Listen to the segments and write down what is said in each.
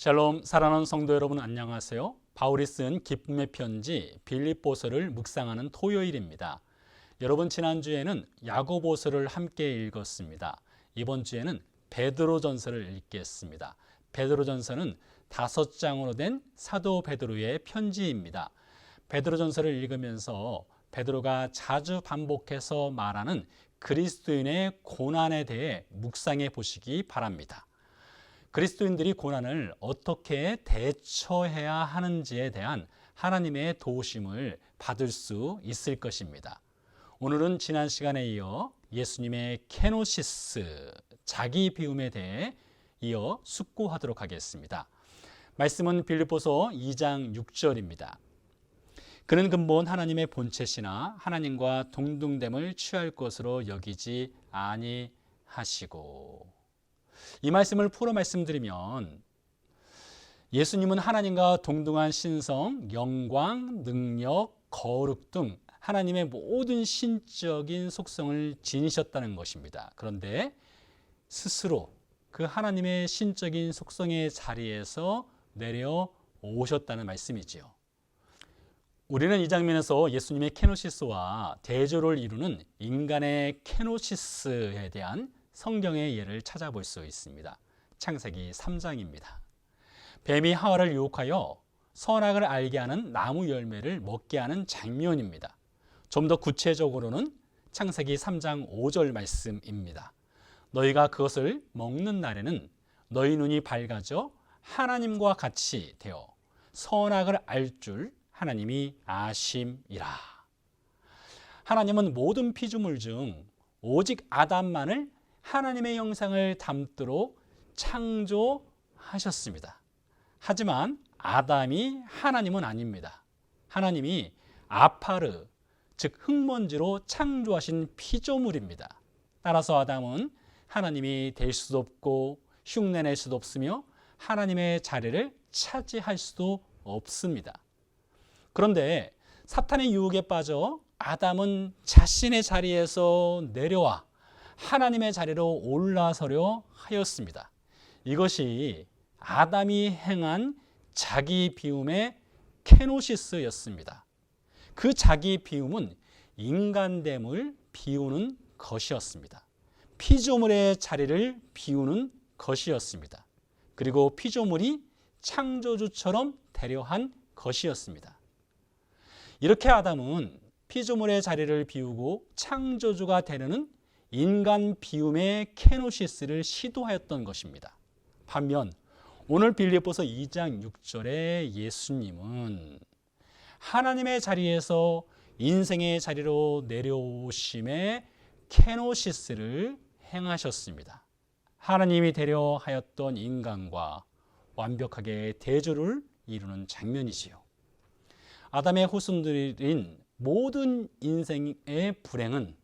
샬롬 사랑하는 성도 여러분 안녕하세요. 바울이 쓴 기쁨의 편지 빌립보서를 묵상하는 토요일입니다. 여러분 지난주에는 야고보서를 함께 읽었습니다. 이번 주에는 베드로전서를 읽겠습니다. 베드로전서는 다섯 장으로 된 사도 베드로의 편지입니다. 베드로전서를 읽으면서 베드로가 자주 반복해서 말하는 그리스도인의 고난에 대해 묵상해 보시기 바랍니다. 그리스도인들이 고난을 어떻게 대처해야 하는지에 대한 하나님의 도우심을 받을 수 있을 것입니다. 오늘은 지난 시간에 이어 예수님의 케노시스, 자기 비움에 대해 이어 숙고하도록 하겠습니다. 말씀은 빌립보서 2장 6절입니다. 그는 근본 하나님의 본체시나 하나님과 동등됨을 취할 것으로 여기지 아니하시고 이 말씀을 풀어 말씀드리면 예수님은 하나님과 동등한 신성, 영광, 능력, 거룩 등 하나님의 모든 신적인 속성을 지니셨다는 것입니다. 그런데 스스로 그 하나님의 신적인 속성의 자리에서 내려오셨다는 말씀이지요. 우리는 이 장면에서 예수님의 케노시스와 대조를 이루는 인간의 케노시스에 대한 성경의 예를 찾아볼 수 있습니다. 창세기 3장입니다. 뱀이 하와를 유혹하여 선악을 알게 하는 나무 열매를 먹게 하는 장면입니다. 좀 더 구체적으로는 창세기 3장 5절 말씀입니다. 너희가 그것을 먹는 날에는 너희 눈이 밝아져 하나님과 같이 되어 선악을 알 줄 하나님이 아심이라. 하나님은 모든 피조물 중 오직 아담만을 하나님의 형상을 담도록 창조하셨습니다. 하지만 아담이 하나님은 아닙니다. 하나님이 아파르, 즉 흙먼지로 창조하신 피조물입니다. 따라서 아담은 하나님이 될 수도 없고 흉내낼 수도 없으며 하나님의 자리를 차지할 수도 없습니다. 그런데 사탄의 유혹에 빠져 아담은 자신의 자리에서 내려와 하나님의 자리로 올라서려 하였습니다. 이것이 아담이 행한 자기 비움의 케노시스였습니다. 그 자기 비움은 인간됨을 비우는 것이었습니다. 피조물의 자리를 비우는 것이었습니다. 그리고 피조물이 창조주처럼 되려한 것이었습니다. 이렇게 아담은 피조물의 자리를 비우고 창조주가 되려는 인간 비움의 케노시스를 시도하였던 것입니다. 반면 오늘 빌립보서 2장 6절에 예수님은 하나님의 자리에서 인생의 자리로 내려오심의 케노시스를 행하셨습니다. 하나님이 되려 하였던 인간과 완벽하게 대조를 이루는 장면이지요. 아담의 후손들인 모든 인생의 불행은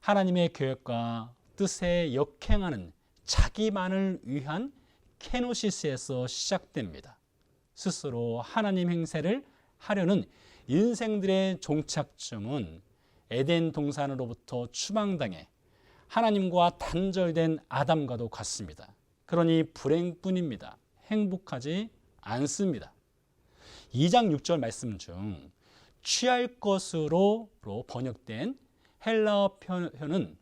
하나님의 계획과 뜻에 역행하는 자기만을 위한 케노시스에서 시작됩니다. 스스로 하나님 행세를 하려는 인생들의 종착점은 에덴 동산으로부터 추방당해 하나님과 단절된 아담과도 같습니다. 그러니 불행뿐입니다. 행복하지 않습니다. 2장 6절 말씀 중 취할 것으로 번역된 헬라어 표현은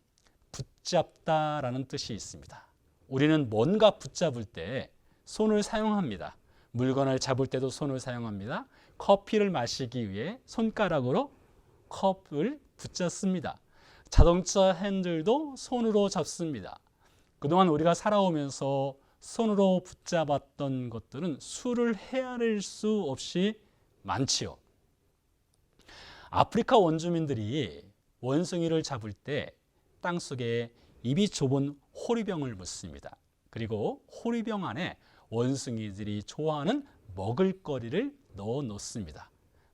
붙잡다라는 뜻이 있습니다. 우리는 뭔가 붙잡을 때 손을 사용합니다. 물건을 잡을 때도 손을 사용합니다. 커피를 마시기 위해 손가락으로 컵을 붙잡습니다. 자동차 핸들도 손으로 잡습니다. 그동안 우리가 살아오면서 손으로 붙잡았던 것들은 수를 헤아릴 수 없이 많지요. 아프리카 원주민들이 원숭이를 잡을 때 땅속에 입이 좁은 호리병을 묻습니다. 그리고 호리병 안에 원숭이들이 좋아하는 먹을거리를 넣어 놓습니다.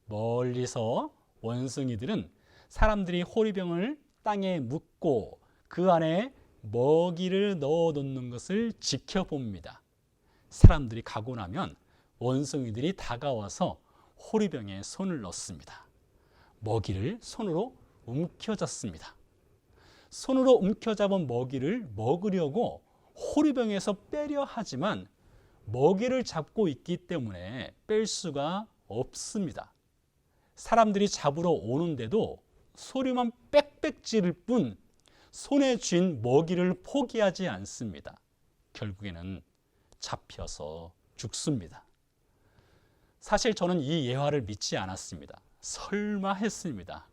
멀리서 원숭이들은 사람들이 호리병을 땅에 묻고 그 안에 먹이를 넣어 놓는 것을 지켜봅니다. 사람들이 가고 나면 원숭이들이 다가와서 호리병에 손을 넣습니다. 먹이를 손으로 움켜잡습니다. 손으로 움켜잡은 먹이를 먹으려고 호리병에서 빼려 하지만 먹이를 잡고 있기 때문에 뺄 수가 없습니다. 사람들이 잡으러 오는데도 소리만 빽빽 지를 뿐 손에 쥔 먹이를 포기하지 않습니다. 결국에는 잡혀서 죽습니다. 사실 저는 이 예화를 믿지 않았습니다. 설마 했습니다.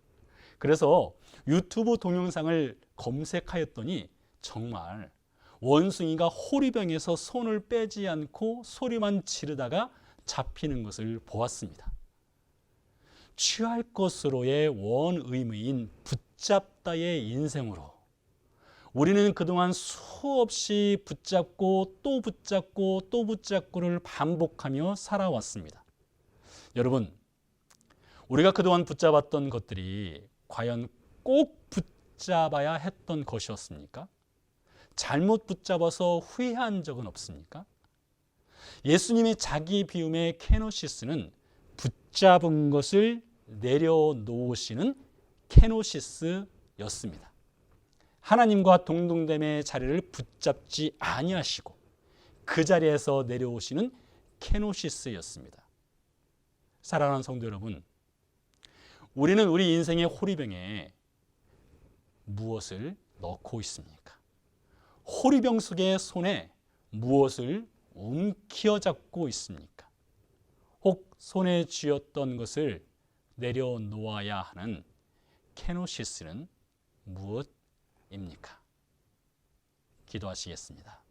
그래서 유튜브 동영상을 검색하였더니 정말 원숭이가 호리병에서 손을 빼지 않고 소리만 지르다가 잡히는 것을 보았습니다. 취할 것으로의 원의무인 붙잡다의 인생으로 우리는 그동안 수없이 붙잡고 또 붙잡고 또 붙잡고를 반복하며 살아왔습니다. 여러분, 우리가 그동안 붙잡았던 것들이 과연 꼭 붙잡아야 했던 것이었습니까? 잘못 붙잡아서 후회한 적은 없습니까? 예수님의 자기 비움의 케노시스는 붙잡은 것을 내려놓으시는 케노시스였습니다. 하나님과 동등됨의 자리를 붙잡지 아니하시고 그 자리에서 내려오시는 케노시스였습니다. 사랑하는 성도 여러분, 우리는 우리 인생의 호리병에 무엇을 넣고 있습니까? 호리병 속의 손에 무엇을 움키어 잡고 있습니까? 혹 손에 쥐었던 것을 내려놓아야 하는 케노시스는 무엇입니까? 기도하시겠습니다.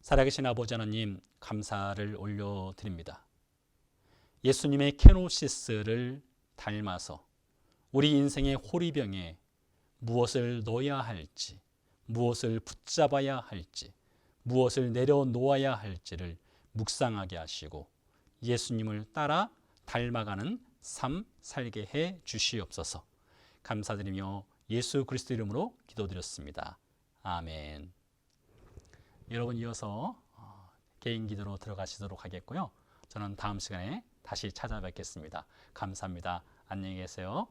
살아계신 아버지 하나님 감사를 올려드립니다. 예수님의 케노시스를 닮아서 우리 인생의 호리병에 무엇을 넣어야 할지, 무엇을 붙잡아야 할지, 무엇을 내려놓아야 할지를 묵상하게 하시고 예수님을 따라 닮아가는 삶 살게 해 주시옵소서. 감사드리며 예수 그리스도 이름으로 기도드렸습니다. 아멘. 여러분 이어서 어, 개인 기도로 들어가시도록 하겠고요. 저는 다음 시간에 다시 찾아뵙겠습니다. 감사합니다. 안녕히 계세요.